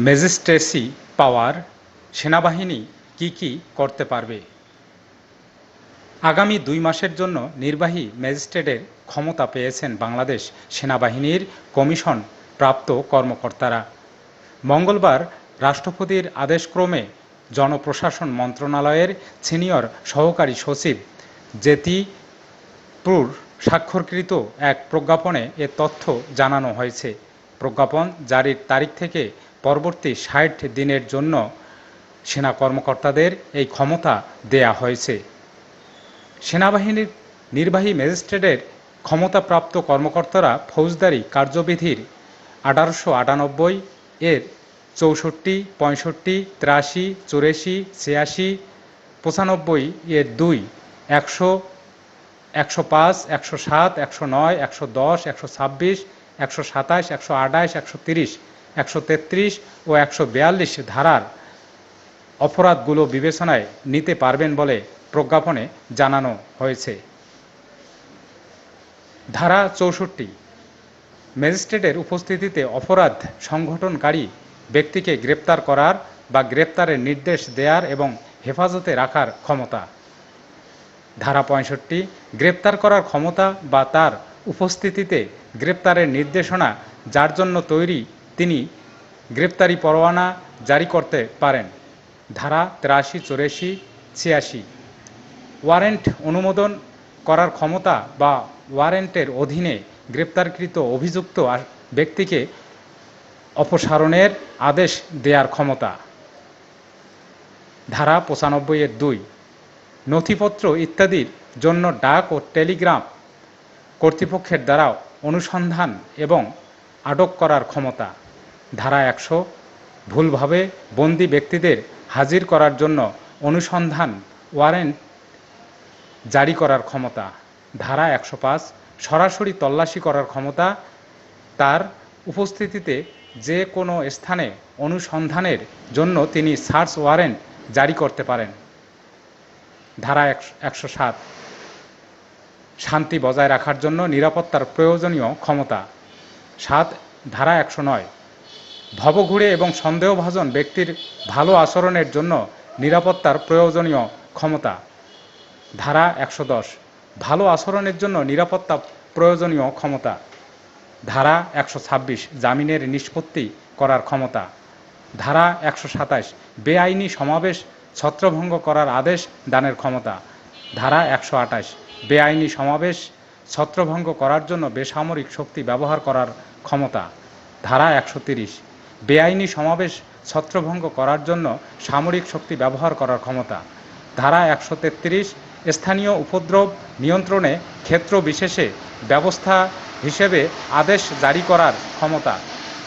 Magistracy পাওয়ার সেনাবাহিনী কি কি করতে পারবে? আগামী দুই মাসের জন্য নির্বাহী ম্যাজিস্ট্রেটের ক্ষমতা পেয়েছেন বাংলাদেশ সেনাবাহিনীর কমিশন প্রাপ্ত কর্মকর্তারা। মঙ্গলবার রাষ্ট্রপতির আদেশক্রমে জনপ্রশাসন মন্ত্রণালয়ের সিনিয়র সহকারী সচিব জেতি পুর স্বাক্ষরকৃত এক প্রজ্ঞাপনে এ তথ্য জানানো হয়েছে। প্রজ্ঞাপন জারির তারিখ থেকে পরবর্তী ষাট দিনের জন্য সেনা কর্মকর্তাদের এই ক্ষমতা দেয়া হয়েছে। সেনাবাহিনীর নির্বাহী ম্যাজিস্ট্রেটের ক্ষমতাপ্রাপ্ত কর্মকর্তারা ফৌজদারি কার্যবিধির আঠারোশো আটানব্বই এর চৌষট্টি, পঁয়ষট্টি, তিরাশি, চুরাশি, ছিয়াশি, পঁচানব্বই এর দুই, একশো একশো পাঁচ, একশো সাত, একশো নয়, একশো দশ, একশো ছাব্বিশ, একশো সাতাশ, একশো আঠাশ, একশো তিরিশ একশো তেত্রিশ ও একশো বিয়াল্লিশ ধারার অপরাধগুলো বিবেচনায় নিতে পারবেন বলে প্রজ্ঞাপনে জানানো হয়েছে। ধারা চৌষট্টি, ম্যাজিস্ট্রেটের উপস্থিতিতে অপরাধ সংগঠনকারী ব্যক্তিকে গ্রেপ্তার করার বা গ্রেপ্তারের নির্দেশ দেয়ার এবং হেফাজতে রাখার ক্ষমতা। ধারা পঁয়ষট্টি, গ্রেপ্তার করার ক্ষমতা বা তার উপস্থিতিতে গ্রেপ্তারের নির্দেশনা যার জন্য তৈরি তিনি গ্রেপ্তারি পরোয়ানা জারি করতে পারেন। ধারা তিরাশি, চুরাশি, ছিয়াশি। ওয়ারেন্ট অনুমোদন করার ক্ষমতা বা ওয়ারেন্টের অধীনে গ্রেপ্তারকৃত অভিযুক্ত ব্যক্তিকে অপসারণের আদেশ দেওয়ার ক্ষমতা। ধারা পঁচানব্বই এর দুই। নথিপত্র ইত্যাদির জন্য ডাক ও টেলিগ্রাম কর্তৃপক্ষের দ্বারা অনুসন্ধান এবং আটক করার ক্ষমতা। ধারা একশো, ভুলভাবে বন্দি ব্যক্তিদের হাজির করার জন্য অনুসন্ধান ওয়ারেন্ট জারি করার ক্ষমতা। ধারা একশো পাঁচ, সরাসরি তল্লাশি করার ক্ষমতা তার উপস্থিতিতে যে কোনো স্থানে অনুসন্ধানের জন্য তিনি সার্চ ওয়ারেন্ট জারি করতে পারেন। ধারা একশো সাত, শান্তি বজায় রাখার জন্য নিরাপত্তার প্রয়োজনীয় ক্ষমতা। সাত, ধারা একশো নয় ভবঘুরে এবং সন্দেহভাজন ব্যক্তির ভালো আচরণের জন্য নিরাপত্তার প্রয়োজনীয় ক্ষমতা। ধারা একশো দশ। ভালো আচরণের জন্য নিরাপত্তা প্রয়োজনীয় ক্ষমতা। ধারা একশো ছাব্বিশ। জামিনের নিষ্পত্তি করার ক্ষমতা। ধারা একশো সাতাশ। বেআইনি সমাবেশ ছত্রভঙ্গ করার আদেশ দানের ক্ষমতা। ধারা একশো আঠাশ। বেআইনি সমাবেশ ছত্রভঙ্গ করার জন্য বেসামরিক শক্তি ব্যবহার করার ক্ষমতা। ধারা একশো তিরিশ। বেআইনি সমাবেশ ছত্রভঙ্গ করার জন্য সামরিক শক্তি ব্যবহার করার ক্ষমতা। ধারা একশো তেত্রিশ, স্থানীয় উপদ্রব নিয়ন্ত্রণে ক্ষেত্র বিশেষে ব্যবস্থা হিসেবে আদেশ জারি করার ক্ষমতা।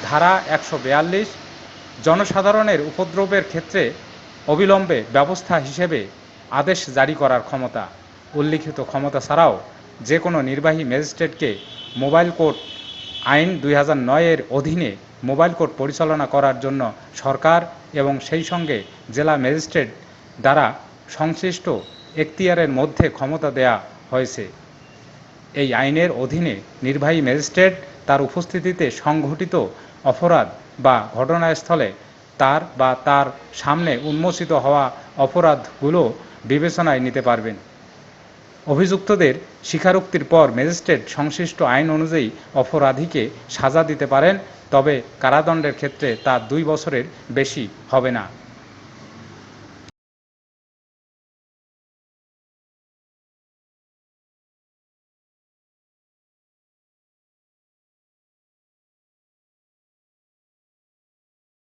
ধারা একশো বিয়াল্লিশ, জনসাধারণের উপদ্রবের ক্ষেত্রে অবিলম্বে ব্যবস্থা হিসেবে আদেশ জারি করার ক্ষমতা। উল্লিখিত ক্ষমতা ছাড়াও যে কোনো নির্বাহী ম্যাজিস্ট্রেটকে মোবাইল কোর্ট আইন দুই হাজার নয়ের অধীনে মোবাইল কোর্ট পরিচালনা করার জন্য সরকার এবং সেই সঙ্গে জেলা ম্যাজিস্ট্রেট দ্বারা সংশ্লিষ্ট এখতিয়ারের মধ্যে ক্ষমতা দেয়া হয়েছে। এই আইনের অধীনে নির্বাহী ম্যাজিস্ট্রেট তার উপস্থিতিতে সংঘটিত অপরাধ বা ঘটনাস্থলে তার বা তার সামনে উন্মোচিত হওয়া অপরাধগুলো বিবেচনায় নিতে পারবেন। অভিযুক্তদের স্বীকারোক্তির পর ম্যাজিস্ট্রেট সংশ্লিষ্ট আইন অনুযায়ী অপরাধীকে সাজা দিতে পারেন, তবে কারাদণ্ডের ক্ষেত্রে তা দুই বছরের বেশি হবে না।